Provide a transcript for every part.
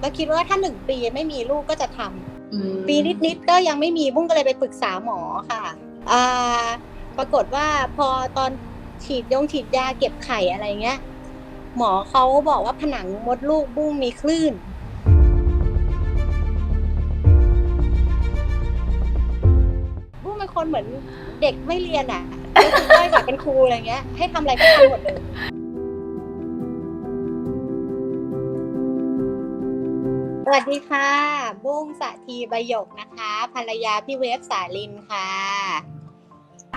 แล้วคิดว่าถ้าหนึ่งปีไม่มีลูกก็จะทำอืมปีนิดๆก็ยังไม่มีบุ้งก็เลยไปปรึกษาหมอค่ะอ่าปรากฏว่าพอตอนฉีดยงฉีดยาเก็บไข่อะไรเงี้ย หมอเขาบอกว่าผนังมดลูกบุ้งมีคลื่นบุ้งเป็นคนเหมือนเด็กไม่เรียนอะก็คือได้แบบเป็นครูอะไรเงี้ย ให้ทำอะไรก็ทำหมดเลย วัสดีค่ะ บุ้งสะทีใบหยกนะคะ ภรรยาพี่เวฟสาลินค่ะ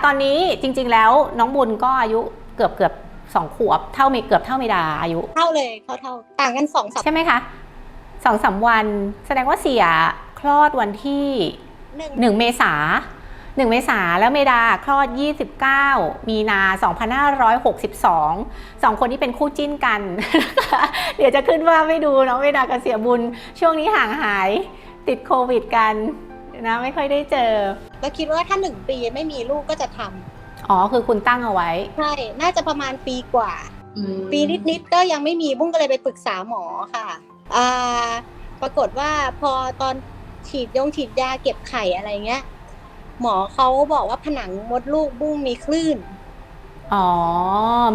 ตอนนี้จริงๆแล้วน้องบุญก็อายุเกือบเกือบสองขวบเท่าเมเกือบเท่าเมดาอายุ เท่าเลยเขาเท่าต่างกันสองสัปใช่ไหมคะสองสามวัน แสดงว่าเสียคลอดวันที่หนึ่งหนึ่งเมษา หนึ่งเมษาแล้วเมดาคลอด 29 มีนา 2562สองคนนี้เป็นคู่จิ้นกัน เดี๋ยวจะขึ้นว่าไม่ดูน้องเมดากับเสียบุญ ช่วงนี้ห่างหายติดโควิดกันนะไม่ค่อยได้เจอแล้วคิดว่าถ้าหนึ่งปีไม่มีลูกก็จะทำอ๋อคือคุณตั้งเอาไว้ ใช่ น่าจะประมาณปีกว่าอืมปีนิดๆก็ยังไม่มีบุ้งก็เลยไปปรึกษาหมอค่ะอ่าปรากฏว่าพอตอนฉีดยงฉีดยาเก็บไข่อะไรเงี้ย หมอเขาบอกว่าผนังมดลูกบุ้งมีคลื่น อ๋อ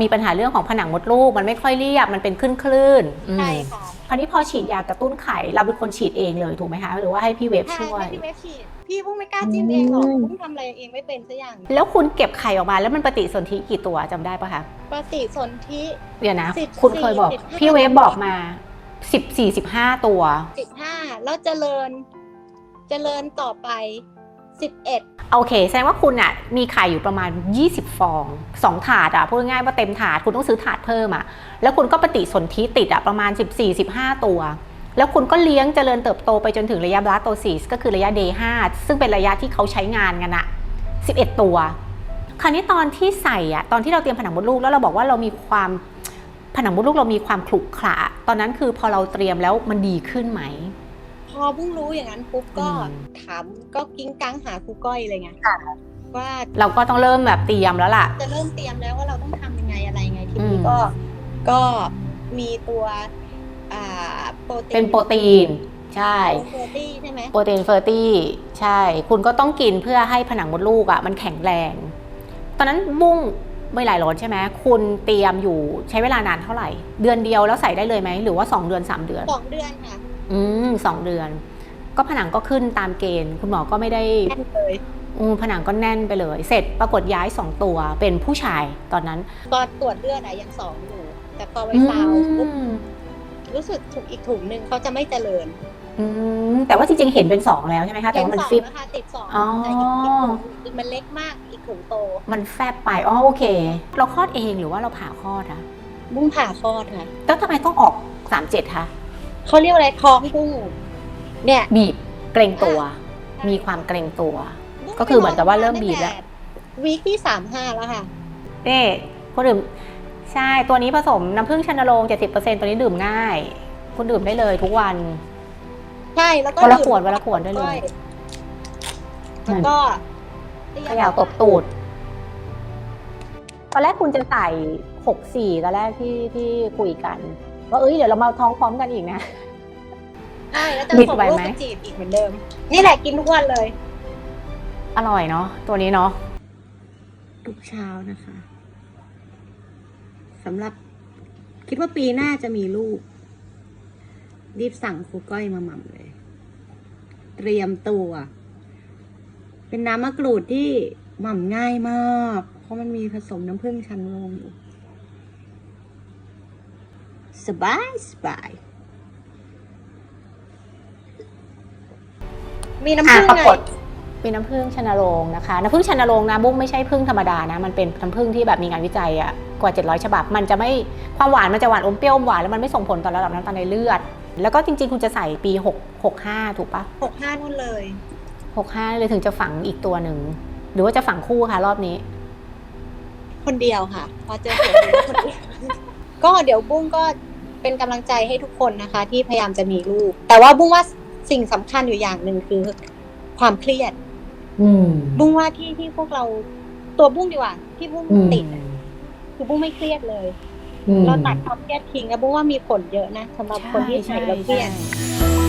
มีปัญหาเรื่องของผนังมดลูก มันไม่ค่อยเรียบ มันเป็นคลื่นคลื่นๆอืมใช่ค่ะคราวนี้พอฉีดยากระตุ้นไข่เราเป็นคนฉีดเองเลยถูกไหมคะ หรือว่าให้พี่เวฟใช่ช่วย ให้พี่เวฟฉีด พี่บุ้งไม่กล้าจิ้มเองหรอกอืมบุ้งทำอะไรเองไม่เป็นสักอย่าง แล้วคุณเก็บไข่ออกมาแล้วมันปฏิสนธิกี่ตัวจำได้ปะคะ ปฏิสนธิ เดี๋ยวนะสิบคุณเคยบอกสี่สิบห้าพี่เวฟบอกมาสิบสี่สิบห้าตัวสิบห้าแล้วเจริญ เจริญต่อไป สิบเอ็ดโอเค แสดงว่าคุณอะมีไข่อยู่ประมาณ 20 ฟอง 2 ถาดอะพูดง่ายๆว่าเต็มถาดคุณต้องซื้อถาดเพิ่มอะแล้วคุณก็ปฏิสนธิติดอะประมาณ 14-15 ตัว แล้วคุณก็เลี้ยงเจริญเติบโตไปจนถึงระยะบลาโตซิสก็คือระยะ day 5ซึ่งเป็นระยะที่เขาใช้งานกันอะ11 ตัว คราวนี้ตอนที่ใส่อะตอนที่เราเตรียมผนังมดลูกแล้วเราบอกว่าเรามีความผนังมดลูกเรามีความขรุขระตอนนั้นคือพอเราเตรียมแล้วมันดีขึ้นไหม พอบุ้งรู้อย่างนั้นปุ๊บก็อืมถามก็กิ้งกังหาครูก้อยเลยไงว่าเราก็ต้องเริ่มแบบเตรียมแล้วล่ะ จะเริ่มเตรียมแล้วว่าเราต้องทำยังไงอะไรยังไงทีอืนี้มก็ก็มีตัวอ่าโปรตีนเป็นโปรตีนใช่โปรตีนใช่ไหมโปรตีนเฟอร์ตี้ใช่ คุณก็ต้องกินเพื่อให้ผนังมดลูกอะ่ะมันแข็งแรง ตอนนั้นบุ้งไม่หลายร้อนใช่ไหมคุณเตรียมอยู่ใช้เวลานานเท่าไหร่ เดือนเดียวแล้วใส่ได้เลยไหมหรือว่า 2 เดือน 3 เดือนสองเดือนค่ะ อืมสองเดือน ก็ผนังก็ขึ้นตามเกณฑ์ คุณหมอก็ไม่ได้แน่นเลยอืมผนังก็แน่นไปเลย เสร็จปรากฏย้าย2ตัวเป็นผู้ชายตอนนั้นตอนตรวจเลือดอะยังสองอยู่ แต่พอไปซาวอืปุ๊บมรู้สึกถูกอีกถุงหนึ่งเขาจะไม่เจริญอืมแต่ว่าจริงๆเห็นเป็นสองแล้วใช่ไหมคะแต่เป็นว่ามันสองฟิบ นะคะติดสองอ๋อ แต่อีกอีกถุงคือมันเล็กมากอีกถุงโต มันแฟบไปอ๋อโอเค เราคลอดเองหรือว่าเราผ่าคลอดอะ บุ้งผ่าคลอดค่ะ แล้วทำไมต้องออกสามเจ็ดคะ เขาเรียกอะไรท้องบุ้งเนี่ยบีบเกรงตัวใช่มีความเกรงตัวบุ้งก็คือเหมือนกับว่าเริ่มบีบแล้วตั้งต่วีคที่สามห้าแล้วค่ะนี่คนดื่มใช่ตัวนี้ผสมน้ำผึ้งชันโรง70%ตัวนี้ดื่มง่าย คุณดื่มได้เลยทุกวัน ใช่แล้วก็วันละดื่มขวดวันละขวดได้เลยแล้วก็เขย่าตบตูดตอนแรกคุณจะใส่หกสี่ตอนแรกที่ที่คุยกัน ว่าเอ้ยเดี๋ยวเรามาท้องพร้อมกันอีกนะ ใช่แล้วจะบิดส่งไหวลูกไหม ไปจีบอีกเหมือนเดิม นี่แหละกินทุกวันเลย อร่อยเนาะตัวนี้เนาะ ทุกเช้านะคะสำหรับคิดว่าปีหน้าจะมีลูก รีบสั่งครูก้อยมาหม่ำเลย เตรียมตัว เป็นน้ำมะกรูดที่หม่ำง่ายมาก เพราะมันมีผสมน้ำผึ้งชั้นลงอยู่ สบายสบาย มีน้ำอะผึ้งปราไงกฏมีน้ำผึ้งชนโรงนะคะ น้ำผึ้งชนโรงนะบุ้งไม่ใช่ผึ้งธรรมดานะ มันเป็นน้ำผึ้งที่แบบมีงานวิจัยอะกว่า 700 ฉบับ มันจะไม่ความหวานมันจะหวานอมเปรี้ยวอมหวานแล้วมันไม่ส่งผลต่อระดับน้ำตาลในเลือด แล้วก็จริงๆ คุณจะใส่ปี6 65 ถูกปะหกห้านู่นเลย 65 เลยถึงจะฝังอีกตัวหนึ่ง หรือว่าจะฝังคู่คะรอบนี้ คนเดียวค่ะ พอเจอคนเดียวคนเดียว ก็เดี๋ยวบุ้งก็ เป็นกำลังใจให้ทุกคนนะคะ ที่พยายามจะมีลูก แต่ว่าบุ้งว่าสิ่งสำคัญอยู่อย่างหนึ่งคือ ความเครียดอืมบุ้งว่าที่ที่พวกเราตัวบุ้งดีกว่า ที่บุ้งติดอะคือบุ้งไม่เครียดเลยอืมเราตัดความเครียดทิ้งนะเพราะว่ามีผลเยอะนะสำหรับคนที่ใช้แล้วเครียดใช่